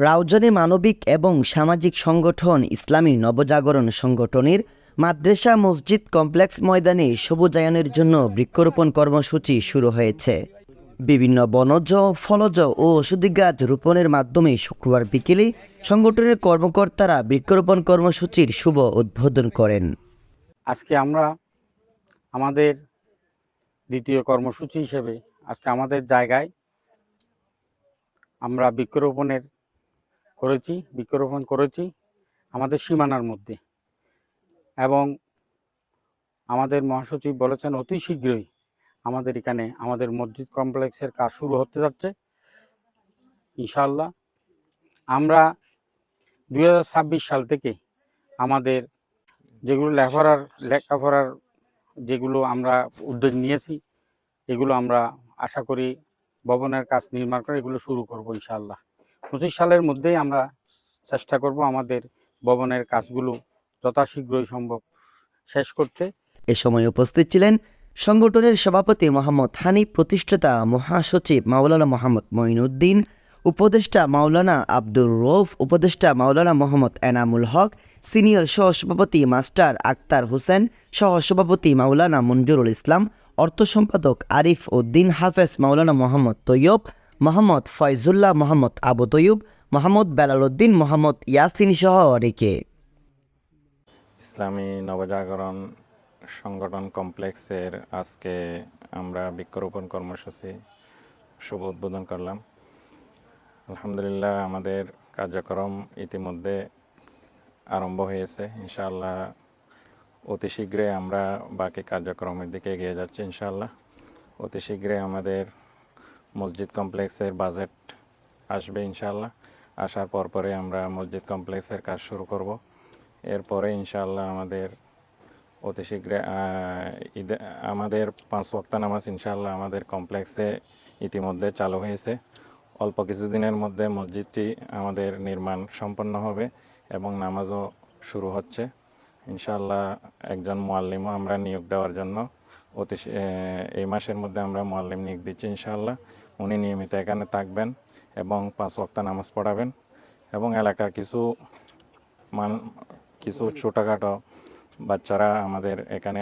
রাউজানে মানবিক এবং সামাজিক সংগঠন ইসলামী নবজাগরণ সংগঠনের মাদ্রাসা মসজিদ কমপ্লেক্স ময়দানে সবুজায়নের জন্য বৃক্ষরোপণ কর্মসূচি শুরু হয়েছে। বিভিন্ন বনজ, ফলজ ও ওষুধি গাছ রোপণের মাধ্যমে শুক্রবার বিকেলে সংগঠনের কর্মকর্তারা বৃক্ষরোপণ কর্মসূচির শুভ উদ্বোধন করেন। আজকে আমরা আমাদের দ্বিতীয় কর্মসূচি হিসেবে আজকে আমাদের জায়গায় আমরা বৃক্ষরোপণের করেছি বৃক্ষরোপণ করেছি আমাদের সীমানার মধ্যে। এবং আমাদের মহাসচিব বলেছেন, অতি শীঘ্রই আমাদের এখানে আমাদের মসজিদ কমপ্লেক্সের কাজ শুরু হতে যাচ্ছে। ইনশাল্লাহ আমরা দু হাজার ছাব্বিশ সাল থেকে আমাদের যেগুলো লেখাপড়ার লেখাপড়ার যেগুলো আমরা উদ্যোগ নিয়েছি, এগুলো আমরা আশা করি ভবনের কাজ নির্মাণ করে এগুলো শুরু করব ইনশাআল্লাহ। পঁচিশ সালের মধ্যেই আমরা চেষ্টা করব আমাদের ভবনের কাজগুলো যথাশীঘ্রই সম্ভব শেষ করতে। এ সময় উপস্থিত ছিলেন সংগঠনের সভাপতি মোহাম্মদ হানিফ, প্রতিষ্ঠাতা মহাসচিব মাওলানা মোহাম্মদ মঈনুদ্দিন, উপদেষ্টা মাওলানা আব্দুর রৌফ উপদেষ্টা মাওলানা মোহাম্মদ এনামুল হক, সিনিয়র সহসভাপতি মাস্টার আক্তার হোসেন, সহসভাপতি মাওলানা মঞ্জুরুল ইসলাম, অর্থ সম্পাদক আরিফ উদ্দিন, হাফেজ মাওলানা মোহাম্মদ তৈয়ব মোহাম্মদ ফয়জুল্লাহ মোহাম্মদ আবু তৈয়ব, মোহাম্মদ বেলাল উদ্দিন মোহাম্মদ ইয়াসিন সহ অনেকে। ইসলামী নবজাগরণ সংগঠন কমপ্লেক্সের আজকে আমরা বৃক্ষরোপণ কর্মসূচি শুভ উদ্বোধন করলাম। আলহামদুলিল্লাহ আমাদের কার্যক্রম ইতিমধ্যে আরম্ভ হয়েছে। ইনশাআল্লাহ অতি শীঘ্রই আমরা বাকি কার্যক্রমের দিকে এগিয়ে যাচ্ছি ইনশাআল্লাহ। অতি শীঘ্রই আমাদের মসজিদ কমপ্লেক্সের বাজেট আসবে ইনশাল্লাহ আসার পরপরে আমরা মসজিদ কমপ্লেক্সের কাজ শুরু করব। এরপরে ইনশাল্লাহ আমাদের অতি শীঘ্রে ঈদে, আমাদের পাঁচ ওয়াক্ত নামাজ ইনশাল্লাহ আমাদের কমপ্লেক্সে ইতিমধ্যে চালু হয়েছে। অল্প কিছুদিনের মধ্যে মসজিদটি আমাদের নির্মাণ সম্পন্ন হবে এবং নামাজও শুরু হচ্ছে। ইনশাল্লাহ একজন মোয়াল্লিমও আমরা নিয়োগ দেওয়ার জন্য অতি এই মাসের মধ্যে আমরা মোয়াল্লিম নিয়োগ দিচ্ছি ইনশাআল্লাহ। উনি নিয়মিত এখানে থাকবেন এবং পাঁচ ওয়াক্ত নামাজ পড়াবেন এবং এলাকার কিছু মান, কিছু ছোটোখাটো বাচ্চারা আমাদের এখানে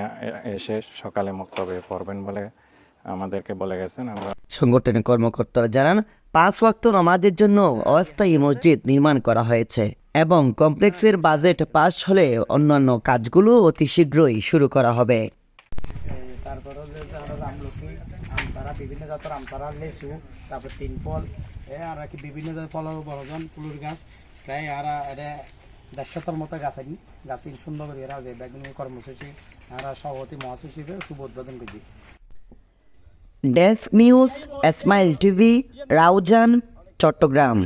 এসে সকালে মক্তবে পড়বেন বলে আমাদেরকে বলে গেছেন। আমরা সংগঠনের কর্মকর্তারা জানান, পাঁচ ওয়াক্ত নামাজের জন্য অস্থায়ী মসজিদ নির্মাণ করা হয়েছে এবং কমপ্লেক্সের বাজেট পাস হলে অন্যান্য কাজগুলো অতি শীঘ্রই শুরু করা হবে। আমতারা বিভিন্ন জাতের আমতারা লেচু, তারপর তিন আর কি বিভিন্ন জাতের ফল বড়জন ফুলের গাছ প্রায় আর এটা দেড়শোটার মতো গাছ আনি, গাছ সুন্দর করে এরা যে, বেগুনি কর্মসূচি আর সভাপতি মহাসচিবে শুভ উদ্বোধন desk news smile TV Raozan Chattogram